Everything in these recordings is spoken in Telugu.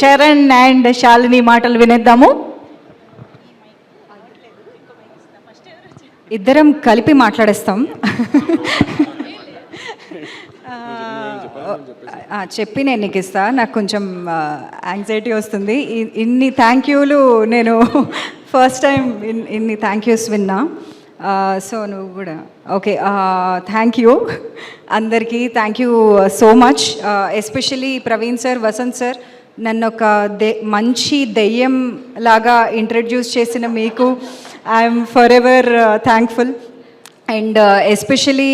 చరణ్ అండ్ శాలిని మాటలు వినేద్దాము. ఇద్దరం కలిపి మాట్లాడేస్తాం. చెప్పి నేను నీకు ఇస్తా. నాకు కొంచెం యాంగ్జైటీ వస్తుంది. ఇన్ని థ్యాంక్ యూలు నేను ఫస్ట్ టైం ఇన్ని థ్యాంక్ యూస్ విన్నా. సో నువ్వు కూడా. ఓకే థ్యాంక్ యూ అందరికీ thank you so much especially Praveen sir Vasanth sir నన్ను ఒక దె మంచి దెయ్యం లాగా ఇంట్రడ్యూస్ చేసిన మీకు I'm forever thankful and uh, especially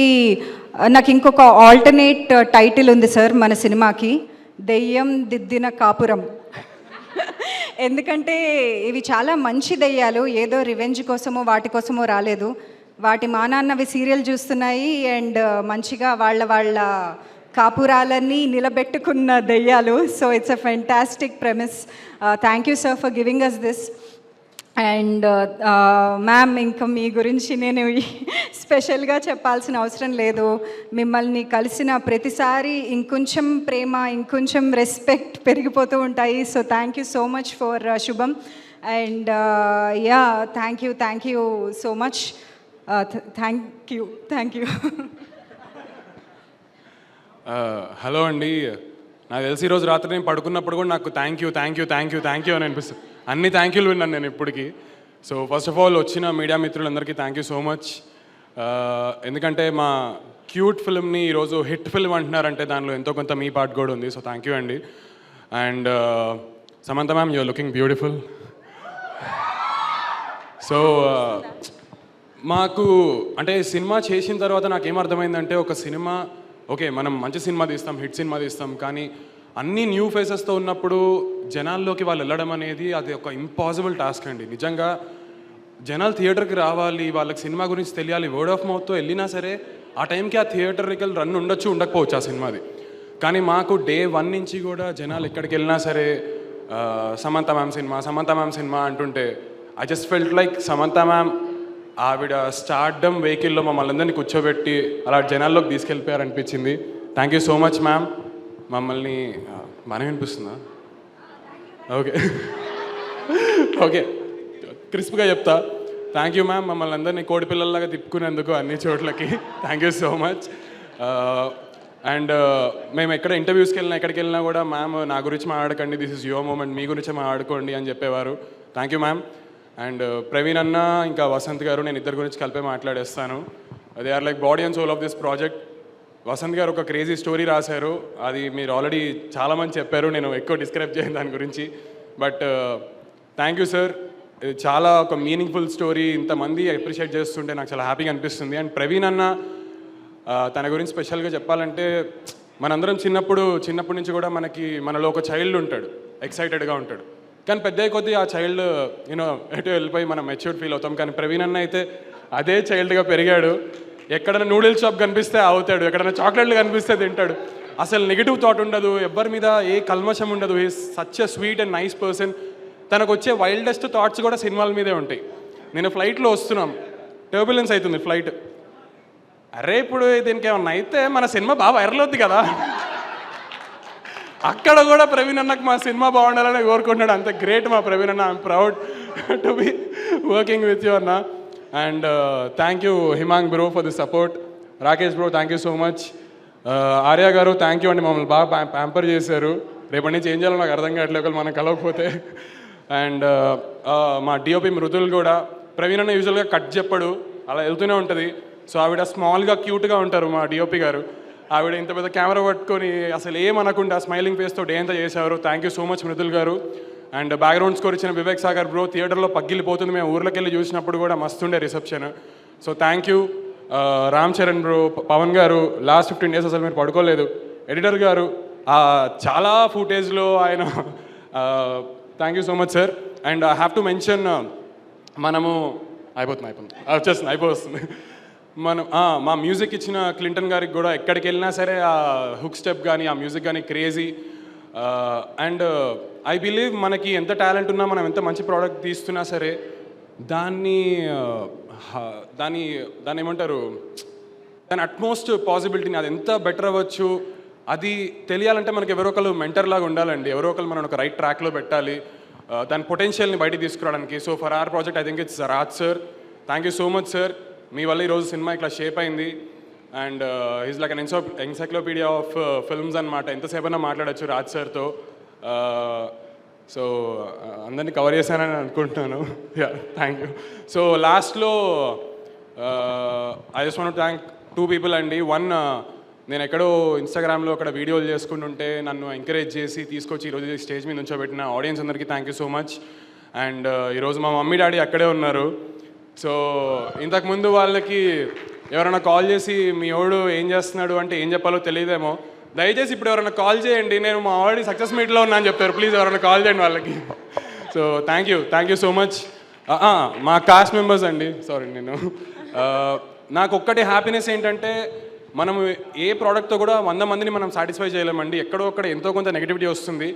uh, నాకు ఇంకొక ఆల్టర్నేట్ uh, టైటిల్ ఉంది సార్ మన సినిమాకి దెయ్యం దిద్దిన కాపురం. ఎందుకంటే ఇవి చాలా మంచి దెయ్యాలు ఏదో రివెంజ్ కోసమో వాటి కోసమో రాలేదు. వాటి మానాన్నవి సీరియల్ చూస్తున్నాయి అండ్ మంచిగా వాళ్ళ వాళ్ళ కాపురాలన్నీ నిలబెట్టుకున్న దెయ్యాలు. So it's a fantastic premise thank you sir for giving us this and ma'am ఇంకా మీ గురించి నేను స్పెషల్గా చెప్పాల్సిన అవసరం లేదు. మిమ్మల్ని కలిసిన ప్రతిసారి ఇంకొంచెం ప్రేమ ఇంకొంచెం రెస్పెక్ట్ పెరిగిపోతూ ఉంటాయి. So thank you so much for Subham. And yeah thank you thank you so much thank you thank you hello అండి. నాకు తెలిసి ఈరోజు రాత్రి నేను పడుకున్నప్పుడు కూడా నాకు thank you thank you thank you thank you అని అనిపిస్తుంది. అన్ని థ్యాంక్ యూలు విన్నాను నేను ఇప్పటికీ. సో ఫస్ట్ ఆఫ్ ఆల్ వచ్చిన మీడియా మిత్రులందరికీ థ్యాంక్ యూ సో మచ్ ఎందుకంటే మా క్యూట్ ఫిల్మ్ని ఈరోజు హిట్ ఫిల్మ్ అంటున్నారంటే దానిలో ఎంతో కొంత మీ పార్ట్ కూడా ఉంది. సో థ్యాంక్ యూ అండి. And Samantha ma'am you're looking beautiful so మాకు అంటే సినిమా చేసిన తర్వాత నాకు ఏమర్థమైందంటే ఒక సినిమా ఓకే మనం మంచి సినిమా తీస్తాం హిట్ సినిమా తీస్తాం కానీ అన్ని న్యూ ఫేసెస్తో ఉన్నప్పుడు జనాల్లోకి వాళ్ళు వెళ్ళడం అనేది అది ఒక ఇంపాసిబుల్ టాస్క్ అండి. నిజంగా జనాలు థియేటర్కి రావాలి వాళ్ళకి సినిమా గురించి తెలియాలి వర్డ్ ఆఫ్ మౌత్తో వెళ్ళినా సరే ఆ టైంకి ఆ థియేటర్కి రన్ ఉండొచ్చు ఉండకపోవచ్చు ఆ సినిమాది. కానీ మాకు డే వన్ నుంచి కూడా జనాలు ఎక్కడికి వెళ్ళినా సరే Samantha ma'am cinema Samantha ma'am cinema అంటుంటే I just felt like Samantha ma'am ఆవిడ స్టార్డమ్ వెహికల్లో మమ్మల్ని అందరినీ కూర్చోబెట్టి అలా జనాల్లోకి తీసుకెళ్ళిపోయారనిపించింది. Thank you so much ma'am మమ్మల్ని మనం వినిపిస్తుందా? ఓకే ఓకే క్రిస్ప్గా చెప్తా. థ్యాంక్ యూ మ్యామ్ మమ్మల్ని అందరినీ కోడి పిల్లల్లాగా తిప్పుకునేందుకు అన్ని చోట్లకి. Thank you so much and మేము ఎక్కడ ఇంటర్వ్యూస్కి వెళ్ళినా ఎక్కడికి వెళ్ళినా కూడా మ్యామ్ నా గురించి మాట్లాడకండి. దిస్ ఇస్ యువర్ మూమెంట్ మీ గురించి మాట్లాడుకోండి అని చెప్పేవారు. Thank you ma'am and Praveen అన్న ఇంకా వసంత్ గారు నేను ఇద్దరు గురించి కలిపే మాట్లాడేస్తాను. They are like body and soul of this project Vasanth గారు ఒక క్రేజీ స్టోరీ రాశారు. అది మీరు ఆల్రెడీ చాలామంది చెప్పారు నేను ఎక్కువ డిస్క్రైబ్ చేయను దాని గురించి. బట్ థ్యాంక్ యూ సార్ ఇది చాలా ఒక మీనింగ్ఫుల్ స్టోరీ ఇంతమంది అప్రిషియేట్ చేస్తుంటే నాకు చాలా హ్యాపీగా అనిపిస్తుంది. అండ్ ప్రవీణ్ అన్న తన గురించి స్పెషల్గా చెప్పాలంటే మనందరం చిన్నప్పుడు చిన్నప్పటి నుంచి కూడా మనకి మనలో ఒక చైల్డ్ ఉంటాడు. ఎక్సైటెడ్గా ఉంటాడు. కానీ పెద్ద కొద్దీ ఆ చైల్డ్ యూనో ఎటు వెళ్ళిపోయి మనం మెచ్యూర్డ్ ఫీల్ అవుతాం. కానీ ప్రవీణ్ అన్న అయితే అదే చైల్డ్గా పెరిగాడు. ఎక్కడైనా నూడిల్స్ షాప్ కనిపిస్తే అవుతాడు ఎక్కడైనా చాక్లెట్లు కనిపిస్తే తింటాడు. అసలు నెగిటివ్ థాట్ ఉండదు. ఎవరి మీద ఏ కల్మషం ఉండదు. ఈ such a sweet and nice person తనకు వచ్చే వైల్డెస్ట్ థాట్స్ కూడా సినిమాల మీదే ఉంటాయి. నేను ఫ్లైట్లో వస్తున్నాం. టర్బులెన్స్ అవుతుంది ఫ్లైట్ అరే ఇప్పుడు దీనికి ఏమన్నా అయితే మన సినిమా బాగా వైరల్ అవుద్ది కదా. అక్కడ కూడా ప్రవీణ్ అన్నకు మా సినిమా బాగుండాలని కోరుకుంటున్నాడు. అంత గ్రేట్ మా ప్రవీణ్ అన్న. I'm proud to be working with you అన్న. And thank you Himang bro for the support Rakesh bro thank you so much Arya గారు థ్యాంక్ యూ అండి. మమ్మల్ని బాగా ప్యాంపర్ చేశారు. రేపటి నుంచి ఏం చేయాలో నాకు అర్థం కావట్లేదు. ఒకవేళ మనం కలవకపోతే. అండ్ uh, uh, మా డిఓపి మృదుల్ కూడా ప్రవీణ్ అన్న యూజువల్గా కట్ చెప్పడు. అలా వెళ్తూనే ఉంటుంది. సో ఆవిడ స్మాల్గా క్యూట్గా ఉంటారు మా డిఓపి గారు. ఆవిడ ఇంత పెద్ద కెమెరా పట్టుకొని అసలు ఏమనకుండా స్మైలింగ్ ఫేస్తో డే అంతా చేశారు? Thank you so much Mridul గారు. అండ్ బ్యాక్గ్రౌండ్ స్కోర్ ఇచ్చిన వివేక్ సాగర్ బ్రో థియేటర్లో పగిలిపోతుంది. మేము ఊర్లోకి వెళ్ళి చూసినప్పుడు కూడా మస్తుండే reception so thank you Ram Charan bro Pavan గారు. లాస్ట్ ఫిఫ్టీన్ డేస్ అసలు మీరు పడుకోలేదు. ఎడిటర్ గారు చాలా ఫుటేజ్లో ఆయన thank you so much sir and I have to mention మనము అయిపోతుంది అయిపోతుంది. వచ్చేస్తుంది అయిపోతుంది. మనం మా మ్యూజిక్ ఇచ్చిన క్లింటన్ గారికి కూడా ఎక్కడికి వెళ్ళినా సరే ఆ హుక్ స్టెప్ కానీ ఆ మ్యూజిక్ కానీ క్రేజీ అండ్ ఐ బిలీవ్ మనకి ఎంత టాలెంట్ ఉన్నా మనం ఎంత మంచి ప్రోడక్ట్ తీస్తున్నా సరే దాన్ని ఆ, దాని దాన్ని ఏమంటారు దాని అట్మోస్ట్ పాసిబిలిటీని అది ఎంత బెటర్ అవ్వచ్చు అది తెలియాలంటే మనకి ఎవరో ఒకరు మెంటర్ లాగా ఉండాలండి. ఎవరో ఒకరు మనం ఒక రైట్ ట్రాక్లో పెట్టాలి. దాని పొటెన్షియల్ని బయటికి తీసుకురావడానికి. So for our project I think it's Raj sir thank you so much sir మీ వల్ల ఈరోజు సినిమా ఇట్లా షేప్ అయింది. And is like an enso encyclopedia of films అనమాట ఎంతసేపైనా మాట్లాడచ్చు రాజ్ సార్తో. సో uh, uh, అందరినీ కవర్ చేశానని అనుకుంటున్నాను. యా థ్యాంక్ యూ సో లాస్ట్లో I just want thank two people అండి. వన్ uh, నేను ఎక్కడో ఇన్స్టాగ్రామ్లో అక్కడ వీడియోలు చేసుకుంటుంటే నన్ను ఎంకరేజ్ చేసి తీసుకొచ్చి ఈరోజు స్టేజ్ మీద ఉంచోబెట్టిన ఆడియన్స్ అందరికీ thank you so much and ఈరోజు మా మమ్మీ డాడీ అక్కడే ఉన్నారు. సో ఇంతకుముందు వాళ్ళకి ఎవరైనా కాల్ చేసి మీ ఎవడు ఏం చేస్తున్నాడు అంటే ఏం చెప్పాలో తెలియదేమో. దయచేసి ఇప్పుడు ఎవరైనా కాల్ చేయండి నేను మా ఆల్రెడీ సక్సెస్ మీట్లో ఉన్నా అని చెప్తారు ప్లీజ్ ఎవరైనా కాల్ చేయండి వాళ్ళకి. So thank you thank you so much మా కాస్ట్ మెంబర్స్ అండి. సారీ నేను. నాకు ఒక్కటి హ్యాపీనెస్ ఏంటంటే మనం ఏ ప్రోడక్ట్తో కూడా వంద మందిని మనం సాటిస్ఫై చేయలేమండి. ఎక్కడో అక్కడ ఎంతో కొంత నెగిటివిటీ వస్తుంది.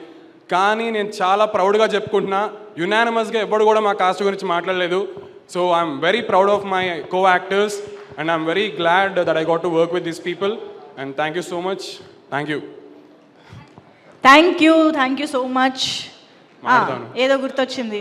కానీ నేను చాలా ప్రౌడ్గా చెప్పుకుంటున్నా. యునానిమస్గా ఎప్పుడు కూడా మా కాస్ట్ గురించి మాట్లాడలేదు. So I'm very proud of my co actors and I'm very glad that I got to work with these people and thank you so much thank you thank you thank you so much. ఏదో గుర్తొచ్చింది.